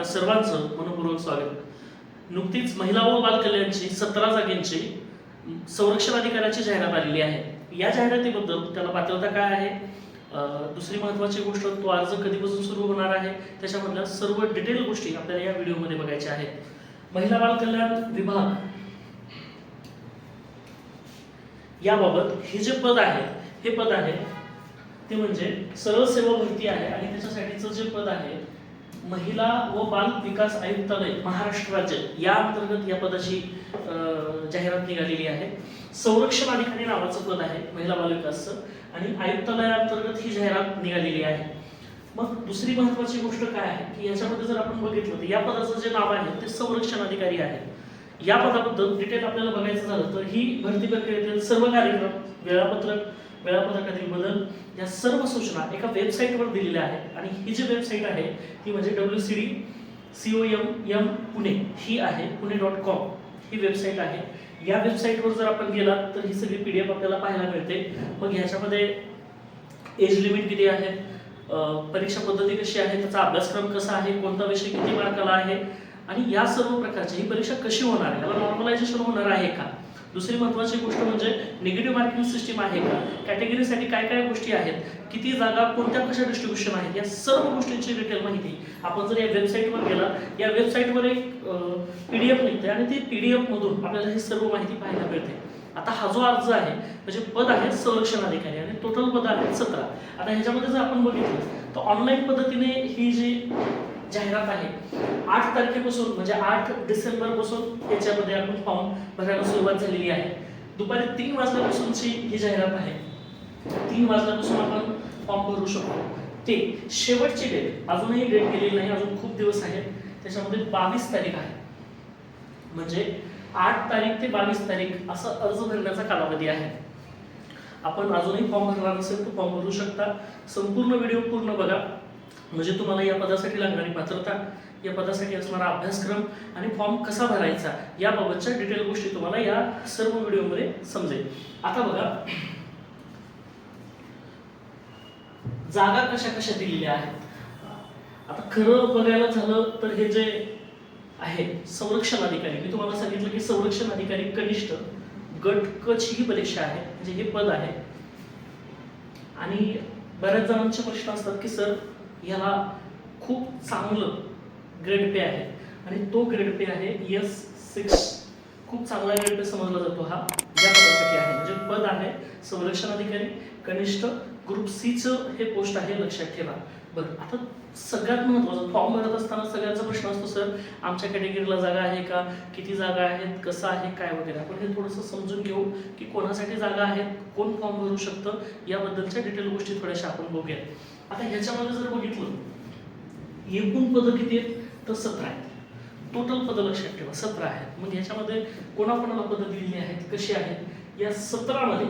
आपल्या सर्वांचं मनपूर्वक स्वागत. नुकतीच महिला व बालकल्याणची सतरा जागेंची संरक्षण अधिकाऱ्याची जाहिरात आलेली आहे. या जाहिरातीबद्दल त्याला पात्रता काय आहे? दुसरी महत्त्वाची गोष्ट तो अर्ज कधीपासून सुरू होणार आहे? त्याच्यामधल्या सर्व डिटेल गोष्टी आपल्याला या व्हिडिओमध्ये बघायच्या आहेत. महिला बाल कल्याण विभाग याबाबत हे जे पद आहे हे पद आहे ते म्हणजे सरळ सेवा भरती आहे आणि त्याच्यासाठीचं जे पद आहे महिला व बाल विकास आयुक्तालय महाराष्ट्र राज्य या अंतर्गत या पदाची जाहिरात निघालेली आहे. संरक्षण अधिकारी नावाचं पद आहे महिला बाल विकासचं आणि आयुक्तालयाअंतर्गत ही जाहिरात निघालेली आहे. मग दुसरी महत्वाची गोष्ट काय आहे? की याच्यामध्ये जर आपण बघितलं तर या पदाचं जे नाव आहे ते संरक्षण अधिकारी आहे. या पदाबद्दल डिटेल आपल्याला बघायचं झालं तर ही भरती प्रक्रियेतील सर्व कार्यक्रम वेळापत्रक वेळापत्रकातील बदल या सर्व सूचना एका वेबसाईटवर दिलेल्या आहेत. आणि ही जी वेबसाईट आहे ती म्हणजे W C D C O M M Pune ही आहे पुणे डॉट कॉम ही वेबसाईट आहे. या वेबसाईटवर जर आपण गेलात तर ही सगळी पी डी एफ आपल्याला पाहायला मिळते. मग ह्याच्यामध्ये एज लिमिट किती आहे? परीक्षा पद्धती कशी आहे? त्याचा अभ्यासक्रम कसा आहे? कोणता विषय किती मार्काला आहे? आणि या सर्व प्रकारची ही परीक्षा कशी होणार आहे? याला नॉर्मलायझेशन होणार आहे का? दुसरी महत्वाची गोष्ट म्हणजे निगेटिव्ह मार्किंग सिस्टीम आहे का? कॅटेगरीसाठी काय काय गोष्टी आहेत? किती जागा कोणत्या कशा डिस्ट्रीब्युशन आहेत? या सर्व गोष्टींची डिटेल माहिती आपण जर या वेबसाईटवर गेला या वेबसाईटवर एक पी डी एफ निघते आणि ती पी डी एफमधून आपल्याला ही सर्व माहिती पाहायला मिळते. आता हा जो अर्ज आहे म्हणजे पद आहे संरक्षण अधिकारी आणि टोटल पद आहेत सतरा. आता ह्याच्यामध्ये जर आपण बघितलं तर ऑनलाईन पद्धतीने ही जी जाहिरात आहे आठ तारखेपासून म्हणजे आठ डिसेंबरपासून याच्यामध्ये आपण फॉर्म भरायला सुरुवात झालेली आहे. दुपारी तीन वाजल्यापासूनची ही जाहिरात आहे. तीन वाजल्यापासून आपण फॉर्म भरू शकतो. ते शेवटची डेट अजूनही डेट केलेली नाही अजून खूप दिवस आहेत. त्याच्यामध्ये बावीस तारीख आहे. म्हणजे आठ तारीख ते बावीस तारीख असा अर्ज भरण्याचा कालावधी आहे. आपण अजूनही फॉर्म भरला नसेल तर फॉर्म भरू शकता. संपूर्ण व्हिडिओ पूर्ण बघा. म्हणजे तुम्हाला या पदासाठी लागणारी पात्रता या पदासाठी असणारा अभ्यासक्रम आणि फॉर्म कसा भरायचा याबाबतच्या डिटेल गोष्टी तुम्हाला या सर्व व्हिडिओमध्ये समजेल. आता बघा. जागा कशा कशा दिलेल्या आहेत? आता खरं बघायला झालं तर हे जे आहे संरक्षण अधिकारी मी तुम्हाला सांगितलं की संरक्षण अधिकारी कनिष्ठ गट क ही परीक्षा आहे म्हणजे हे पद आहे. आणि बऱ्याच जणांचे प्रश्न असतात की सर याला खूप चांगलं ग्रेड पे आहे. आणि तो ग्रेड पे आहे एस सिक्स खूप चांगला ग्रेड पे समजला जातो हा. या पदासाठी आहे. म्हणजे पद आहे संरक्षण अधिकारी कनिष्ठ ग्रुप सीचं हे पोस्ट आहे लक्षात ठेवा. बरं आता सगळ्यात महत्त्वाचं फॉर्म भरत असताना सगळ्यांचा प्रश्न असतो सर आमच्या कॅटेगरीला जागा आहे का? किती जागा आहेत? कसं आहे? काय वगैरे? आपण हे थोडंसं समजून घेऊ की कोणासाठी जागा आहेत कोण फॉर्म भरू शकतं याबद्दलच्या डिटेल गोष्टी थोड्याशा आपण बघूया आता ह्याच्यामध्ये जर बघितलं एकूण पदं किती आहेत? तर सतरा आहेत. टोटल पदं लक्षात ठेवा सतरा आहेत. मग ह्याच्यामध्ये कोणाकोणाला पदं दिलेली आहेत? कशी आहेत? या सतरामध्ये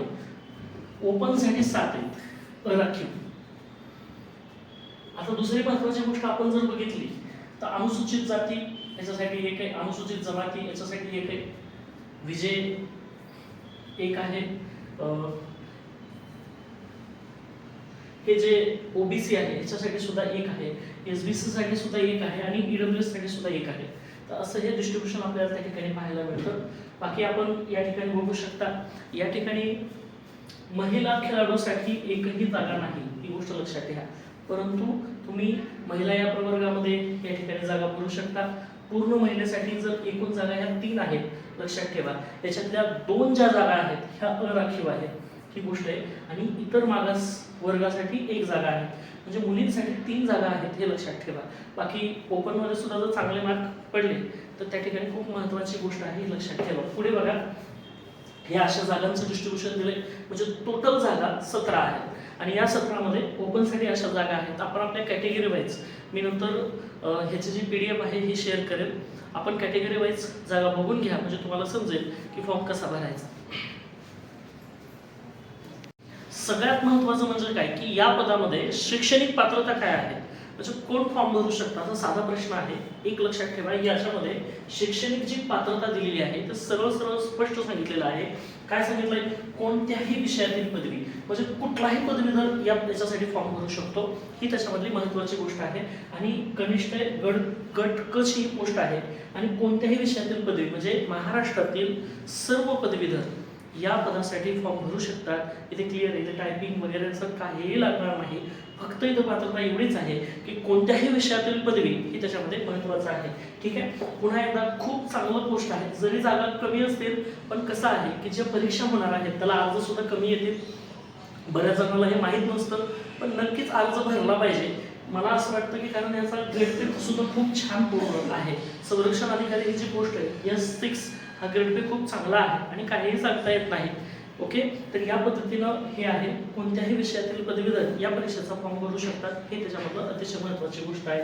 ओपनसाठी सात आहेत. राखीव. आता दुसरी महत्वाची गोष्ट आपण जर बघितली तर अनुसूचित जाती याच्यासाठी एक आहे अनुसूचित जमाती याच्यासाठी एक आहे. विजय एक आहे. हे जे ओबीसी आहे याच्यासाठी सुद्धा एक आहे. एस बी सी साठी सुद्धा एक आहे आणि ईडब्ल्यू साठी सुद्धा एक आहे. तर असं हे डिस्ट्रीब्युशन आपल्याला त्या ठिकाणी पाहायला मिळतं बाकी आपण या ठिकाणी बघू शकता या ठिकाणी महिला खेळाडूसाठी एकही जागा नाही ही गोष्ट लक्षात घ्या. परंतु तुम्ही महिला या प्रवर्गामध्ये या ठिकाणी जागा भरू शकता. पूर्ण महिलेसाठी जर एकूण जागा ह्या तीन आहेत लक्षात ठेवा. त्याच्यातल्या दोन ज्या जागा आहेत ह्या अराखीव आहेत. ही गोष्ट आहे. आणि इतर मागास वर्गासाठी एक जागा आहे. म्हणजे मुलींसाठी तीन जागा आहेत हे लक्षात ठेवा. बाकी ओपनमध्ये सुद्धा जर चांगले मार्क पडले तर त्या ठिकाणी खूप महत्त्वाची गोष्ट आहे ही लक्षात ठेवा. पुढे बघा. या अशा जागांचं डिस्ट्रीब्युशन दिलंय. म्हणजे टोटल जागा सतरा आहेत. आणि या सत्रामध्ये ओपनसाठी अशा जागा आहेत. आपण आपल्या कॅटेगरी वाईज मी नंतर ह्याची जी पी डी एफ आहे ही शेअर करेल आपण कॅटेगरी वाईज जागा बघून घ्या. म्हणजे तुम्हाला समजेल की फॉर्म कसा भरायचा. सगळ्यात महत्त्वाचं म्हणजे काय? की या पदामध्ये शैक्षणिक पात्रता काय आहे? म्हणजे कोण फॉर्म भरू शकता असा साधा प्रश्न आहे. एक लक्षात ठेवा याच्यामध्ये शैक्षणिक जी पात्रता दिलेली आहे ते सरळ सरळ स्पष्ट सांगितलेलं आहे. काय सांगितलंय? कोणत्याही विषयातील पदवी म्हणजे कुठलाही पदवीधर या याच्यासाठी फॉर्म भरू शकतो ही त्याच्यामधली महत्त्वाची गोष्ट आहे. आणि कनिष्ठ गट गटकच ही पोस्ट आहे. आणि कोणत्याही विषयातील पदवी म्हणजे महाराष्ट्रातील सर्व पदवीधर या पदासाठी फॉर्म भरू शकतात. इथे क्लिअर आहे. इथे टायपिंग असं काहीही लागणार नाही. फक्त इथं पात्रता एवढीच आहे की कोणत्याही विषयातील पदवी ही त्याच्यामध्ये महत्त्वाचं आहे. ठीक आहे? पुन्हा एकदा खूप चांगलं पोस्ट आहे. जरी जागा कमी असतील पण कसं आहे की ज्या परीक्षा होणार आहेत त्याला अर्ज सुद्धा कमी येतील. बऱ्याच जणांना हे माहीत नसतं पण नक्कीच अर्ज भरला पाहिजे. मला असं वाटतं की कारण याचा ग्रेड सुद्धा खूप छान पूर्ण आहे. संरक्षण अधिकारी ही जी पोस्ट आहे एस सिक्स हा ग्रेड बी खूप चांगला आहे आणि काहीही सांगता येत नाही. ओके तर या पद्धतीनं हे आहे. कोणत्याही विषयातील पदवीधर या परीक्षेचा फॉर्म भरू शकतात. हे त्याच्यामधलं अतिशय महत्त्वाची गोष्ट आहे.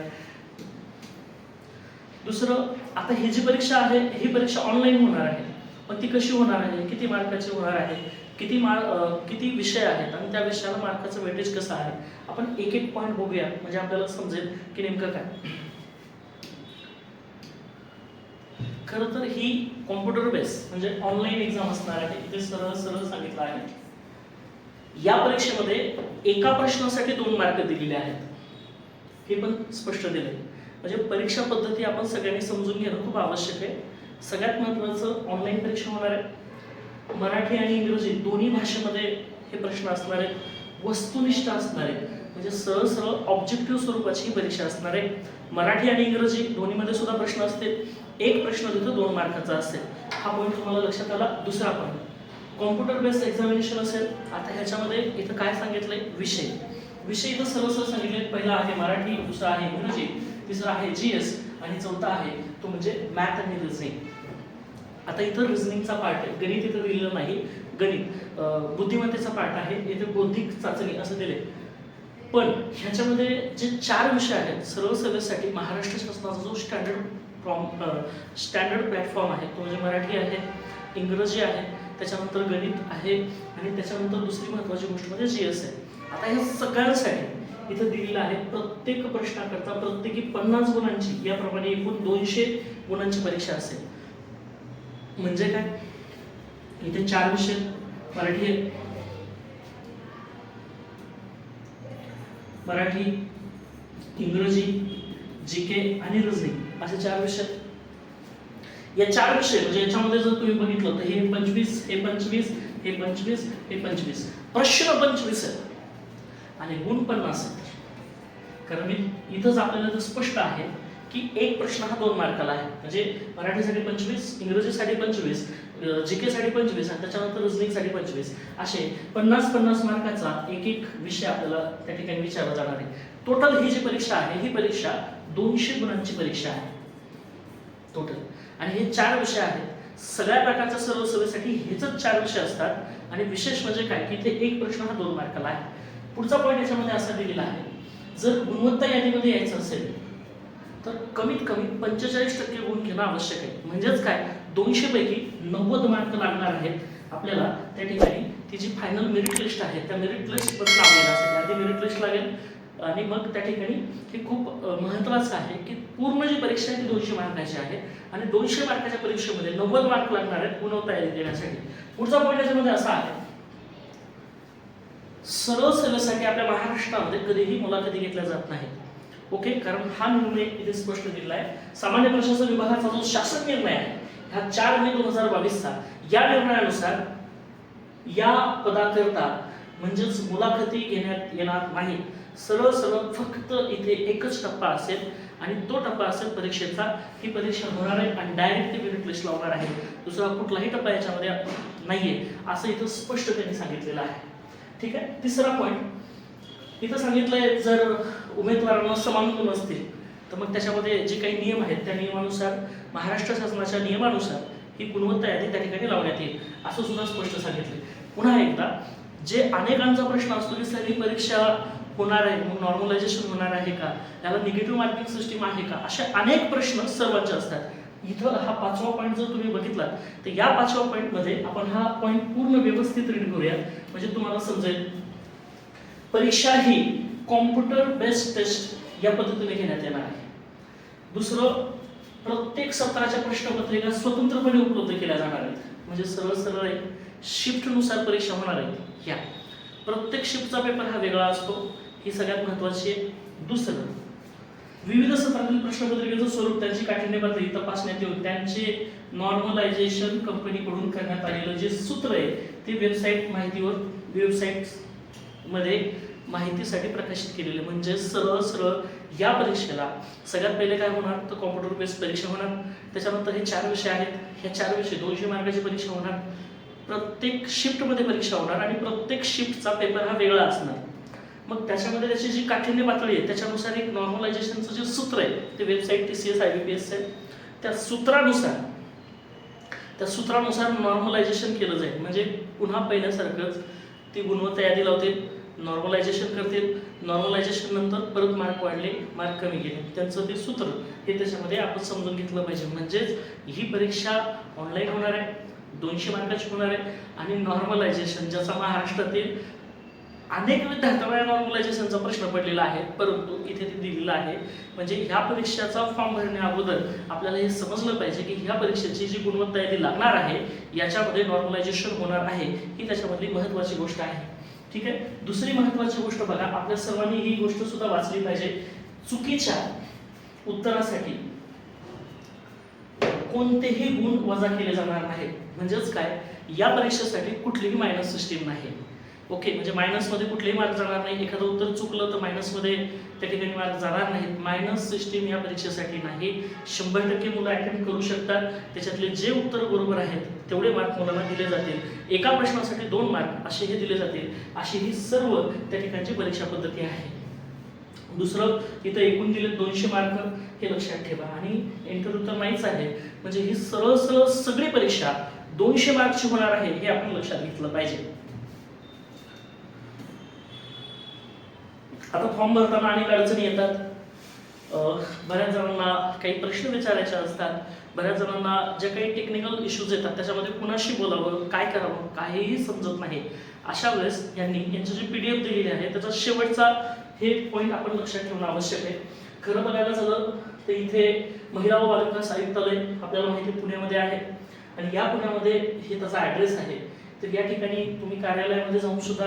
दुसरं आता ही जी परीक्षा आहे ही परीक्षा ऑनलाईन होणार आहे. पण ती कशी होणार आहे? किती मार्काची होणार आहे? किती मार्क किती विषय आहेत? आणि त्या विषयाला मार्काचं वेटेज कसं आहे? आपण एक एक पॉईंट बघूया. म्हणजे आपल्याला समजेल की नेमकं काय. खरं तर ही कॉम्प्युटर बेस म्हणजे ऑनलाईन एक्झाम असणार आहे इथे सरळ सरळ सांगितलं आहे. या परीक्षेमध्ये एका प्रश्नासाठी दोन मार्क दिलेले आहेत. हे पण स्पष्ट दिले म्हणजे परीक्षा पद्धती आपण सगळ्यांनी समजून घेणं खूप आवश्यक आहे. सगळ्यात महत्त्वाचं ऑनलाईन परीक्षा होणार आहे. मराठी आणि इंग्रजी दोन्ही भाषेमध्ये हे प्रश्न असणार आहेत. वस्तुनिष्ठ असणार आहेत. म्हणजे सरळ सरळ ऑब्जेक्टिव्ह स्वरूपाची ही परीक्षा असणार आहे. मराठी आणि इंग्रजी दोन्हीमध्ये सुद्धा प्रश्न असतील. एक प्रश्न तिथं दोन मार्काचा असेल. हा पॉईंट तुम्हाला लक्षात आला दुसरा पॉईंट कॉम्प्युटर बेस्ड एक्झामिनेशन असेल आता ह्याच्यामध्ये इथं काय सांगितलंय? विषय. विषय इथं सर्व सर्व सांगितले पहिला आहे मराठी दुसरा आहे इंग्रजी तिसरा आहे जी एस आणि चौथा आहे तो म्हणजे मॅथ आणि रिझनिंग आता इथं रिझनिंगचा पार्ट आहे. गणित इथं दिलेलं नाही. गणित बुद्धिमत्तेचा पार्ट आहे इथे बौद्धिक चाचणी असं दिले पण ह्याच्यामध्ये जे चार विषय आहेत सर्व सेवेसाठी महाराष्ट्र शासनाचा जो स्टँडर्ड प्रॉम स्टँडर्ड प्लॅटफॉर्म आहे. तो म्हणजे मराठी आहे इंग्रजी आहे त्याच्यानंतर गणित आहे आणि त्याच्यानंतर दुसरी महत्त्वाची गोष्ट म्हणजे जी एस आहे आता ह्या सगळ्यांसाठी इथं दिलेलं आहे प्रत्येक प्रश्नाकरता प्रत्येकी पन्नास गुणांची याप्रमाणे एकूण दोनशे गुणांची परीक्षा असेल. म्हणजे काय? इथे चार विषय. मराठी आहे. मराठी इंग्रजी जी के आणि रिझनिंग असे चार विषय. या चार विषय म्हणजे याच्यामध्ये जर तुम्ही बघितलं तर हे पंचवीस हे पंचवीस हे पंचवीस हे पंचवीस. प्रश्न पंचवीस आहेत. आणि गुण पन्नास आहेत. कारण मी इथंच आपल्याला जर स्पष्ट आहे की एक प्रश्न हा दोन मार्काला आहे. म्हणजे मराठीसाठी पंचवीस इंग्रजीसाठी पंचवीस जी केसाठी पंचवीस आणि त्याच्यानंतर रिझनिंगसाठी पंचवीस असे पन्नास पन्नास मार्काचा एक एक विषय आपल्याला त्या ठिकाणी विचारला जाणार आहे. टोटल ही जी परीक्षा आहे ही परीक्षा दोनशे गुणांची परीक्षा आहे. टोटल आणि हे चार विषय आहेत. सगळ्या प्रकारच्या सर्व सेवेसाठी हेच चार विषय असतात. आणि विशेष म्हणजे काय? की इथे एक प्रश्न हा दोन मार्काला आहे. पुढचा पॉईंट याच्यामध्ये असा दिलेला आहे. जर गुणवत्ता यादीमध्ये यायचं असेल तर कमीत कमी पंचेचाळीस टक्के गुण घेणं आवश्यक आहे. म्हणजेच काय? दोनशे पैकी नव्वद मार्क लागणार आहेत आपल्याला त्या ठिकाणी. ती जी फायनल मेरिट लिस्ट आहे त्या मेरिट लिस्ट पण नाव येण्यासाठी आधी मेरिट लिस्ट लागेल. आणि मग त्या ठिकाणी हे खूप महत्त्वाचं आहे की पूर्ण जी परीक्षा आहे ती दोनशे मार्काची आहे. आणि दोनशे मार्काच्या परीक्षेमध्ये नव्वद मार्क लागणार आहेत गुणवत्ता देण्यासाठी. पुढचा पॉईंट याच्यामध्ये असा आहे. सरळ सेवेसाठी आपल्या महाराष्ट्रामध्ये कधीही मुलाखती घेतल्या जात नाहीत. ओके कारण हा निर्णय इथे स्पष्ट दिलेला आहे. सामान्य प्रशासन विभागाचा जो शासन निर्णय आहे हा चार मे दोन हजार बावीसचा. या निर्णयानुसार या पदाकरता म्हणजेच मुलाखती घेण्यात येणार नाही सरळ सरळ फक्त इथे एकच टप्पा असेल आणि तो टप्पा असेल परीक्षेचा. ही परीक्षा होणार आहे आणि डायरेक्ट ते मेरिट लिस्ट लावणार आहे. दुसरा कुठलाही टप्पा याच्यामध्ये नाहीये असं इथं स्पष्ट त्यांनी सांगितलेलं आहे. ठीक आहे? तिसरा पॉईंट इथं सांगितलंय जर उमेदवारांना समान गुण असतील तर मग त्याच्यामध्ये जे काही नियम आहेत त्या नियमानुसार महाराष्ट्र शासनाच्या नियमानुसार ही गुणवत्ता यादी त्या ठिकाणी लावण्यात येईल असं सुद्धा स्पष्ट सांगितले पुन्हा एकदा जे अनेकांचा प्रश्न असतो की सगळी परीक्षा होणार आहे मग नॉर्मलायझेशन होणार आहे का? याला निगेटिव्ह मार्किंग सिस्टीम आहे का? असे अनेक प्रश्न सर्वांचे असतात. इथं हा पाचवा पॉईंट जर तुम्ही बघितला तर या पाचव्या पॉईंटमध्ये आपण हा पॉईंट पूर्ण व्यवस्थित रीड करूया म्हणजे तुम्हाला समजेल. परीक्षा ही कॉम्प्युटर बेस्ड टेस्ट या पद्धतीने घेण्यात येणार आहे. दुसरं प्रत्येक सत्राच्या प्रश्नपत्रिका स्वतंत्रपणे उपलब्ध केल्या जाणार आहेत. म्हणजे सरळ सरळ आहे. शिफ्टनुसार परीक्षा होणार आहेत. ह्या प्रत्येक शिफ्टचा पेपर हा वेगळा असतो. ही सगळ्यात महत्त्वाची आहे. दुसरं विविध सत्रातील प्रश्नपत्रिकेचं स्वरूप त्यांची काठिण्य पातळी तपासण्यात येऊन त्यांचे नॉर्मलायझेशन कंपनीकडून करण्यात आलेलं जे सूत्र आहे ते वेबसाईट माहितीवर वेबसाईटमध्ये माहितीसाठी प्रकाशित केलेले म्हणजे सरळ सरळ या परीक्षेला सगळ्यात पहिले काय होणार? तर कॉम्प्युटर बेस्ड परीक्षा होणार. त्याच्यानंतर हे चार विषय आहेत. ह्या चार विषय दोनशे मार्काची परीक्षा होणार. प्रत्येक शिफ्टमध्ये परीक्षा होणार आणि प्रत्येक शिफ्टचा पेपर हा वेगळा असणार. मग त्याच्यामध्ये त्याची जी काठिण्य पातळी आहे त्याच्यानुसार एक नॉर्मलायझेशनचं जे सूत्र आहे ते website T C S I B P S आहे. त्या सूत्रानुसार त्या सूत्रानुसार नॉर्मलायझेशन केलं जाईल. म्हणजे पुन्हा पहिल्यासारखंच ती गुणवत्ता यादी लावतील नॉर्मलायझेशन करतील. नॉर्मलायझेशन नंतर परत मार्क वाढले मार्क कमी गेले. त्यांचं ते सूत्र हे त्याच्यामध्ये आपण समजून घेतलं पाहिजे. म्हणजेच ही परीक्षा ऑनलाईन होणार आहे दोनशे मार्काची होणार आहे आणि नॉर्मलायझेशन ज्याचा महाराष्ट्रातील अनेक विद्यार्थ्यांना नॉर्मलायझेशनचा प्रश्न पडलेला आहे परंतु इथे ते दिलेलं आहे. म्हणजे ह्या परीक्षेचा फॉर्म भरण्या अगोदर आपल्याला हे समजलं पाहिजे की ह्या परीक्षेची जी गुणवत्ता आहे ती लागणार आहे याच्यामध्ये नॉर्मलायझेशन होणार आहे ही त्याच्यामधली महत्त्वाची गोष्ट आहे. ठीक आहे? दुसरी महत्त्वाची गोष्ट बघा आपल्या सर्वांनी ही गोष्ट सुद्धा वाचली पाहिजे. चुकीच्या उत्तरासाठी कोणतेही गुण वजा केले जाणार नाहीत. म्हणजेच काय? या परीक्षेसाठी कुठलीही मायनस सिस्टीम नाही. ओके म्हणजे मायनसमध्ये कुठलेही मार्क जाणार नाही. एखादं उत्तर चुकलं तर मायनसमध्ये त्या ठिकाणी मार्क जाणार नाहीत. मायनस सिस्टीम या परीक्षेसाठी नाही. शंभर टक्के मुलं अटेम्प्ट करू शकतात. त्याच्यातले जे उत्तर बरोबर आहेत तेवढे मार्क मुलांना दिले जातील. एका प्रश्नासाठी दोन मार्क असे हे दिले जातील. अशी ही सर्व त्या ठिकाणची परीक्षा पद्धती आहे. दुसरं इथं एकूण दिले दोनशे मार्क हे लक्षात ठेवा. आणि इंटरव्ह्यू तर नाहीच आहे. म्हणजे ही सरळ सरळ सगळी परीक्षा दोनशे मार्कची होणार आहे हे आपण लक्षात घेतलं पाहिजे. आता फॉर्म भरताना अनेक अडचणी येतात. बऱ्याच जणांना काही प्रश्न विचारायचे असतात. बऱ्याच जणांना जे काही टेक्निकल इश्यूज येतात त्याच्यामध्ये कुणाशी बोलावं काय करावं काहीही समजत नाही. अशा वेळेस यांनी यांची जी पी डी एफ दिलेली आहे त्याचा शेवटचा हे पॉईंट आपण लक्षात ठेवणं आवश्यक आहे. खरं बघायला झालं तर इथे महिला व बालविकास आयुक्तालय आपल्याला माहिती पुण्यामध्ये आहे. आणि या पुण्यामध्ये हे त्याचा ॲड्रेस आहे. तर या ठिकाणी तुम्ही कार्यालयामध्ये जाऊन सुद्धा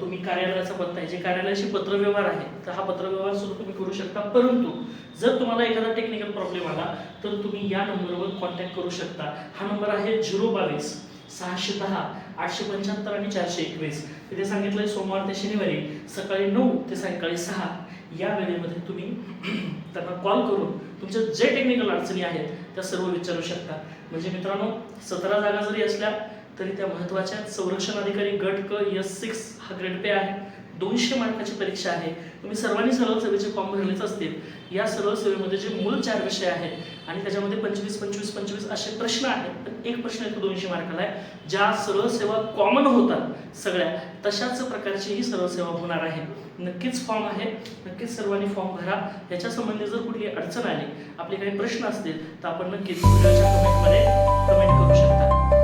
तुम्ही कार्यालयाचा पत्ता आहे. जे कार्यालयाशी पत्रव्यवहार आहे तर हा पत्रव्यवहार सुद्धा तुम्ही करू शकता. परंतु जर तुम्हाला एखादा टेक्निकल प्रॉब्लेम आला तर तुम्ही या नंबरवर कॉन्टॅक्ट करू शकता. हा नंबर आहे झिरो बावीस सहाशे दहा आठशे पंच्याहत्तर आणि चारशे एकवीस. तिथे सांगितलंय सोमवार ते शनिवारी सकाळी नऊ ते सायंकाळी सहा. या वेळेमध्ये तुम्ही त्यांना कॉल करून तुमच्या जे टेक्निकल अडचणी आहेत त्या सर्व विचारू शकता. म्हणजे मित्रांनो सतरा जागा जरी असल्या तरी त्या महत्त्वाच्या संरक्षण अधिकारी गट क एस सिक्स हा ग्रेड पे आहे. दोनशे मार्काची परीक्षा आहे. तुम्ही सर्वांनी सरळ सेवेचे फॉर्म भरलेच असतील. या सरळ सेवेमध्ये जे मूळ चार विषय आहेत आणि त्याच्यामध्ये पंचवीस पंचवीस पंचवीस असे प्रश्न आहेत पण एक प्रश्न येतो दोनशे मार्काला आहे. ज्या सरळ सेवा कॉमन होतात सगळ्या तशाच प्रकारची ही सरळ सेवा होणार आहे. नक्कीच फॉर्म आहे. नक्कीच सर्वांनी फॉर्म भरा. याच्या संबंधी जर कुठली अडचण आली आपले काही प्रश्न असतील तर आपण नक्कीच व्हिडिओच्या शकता.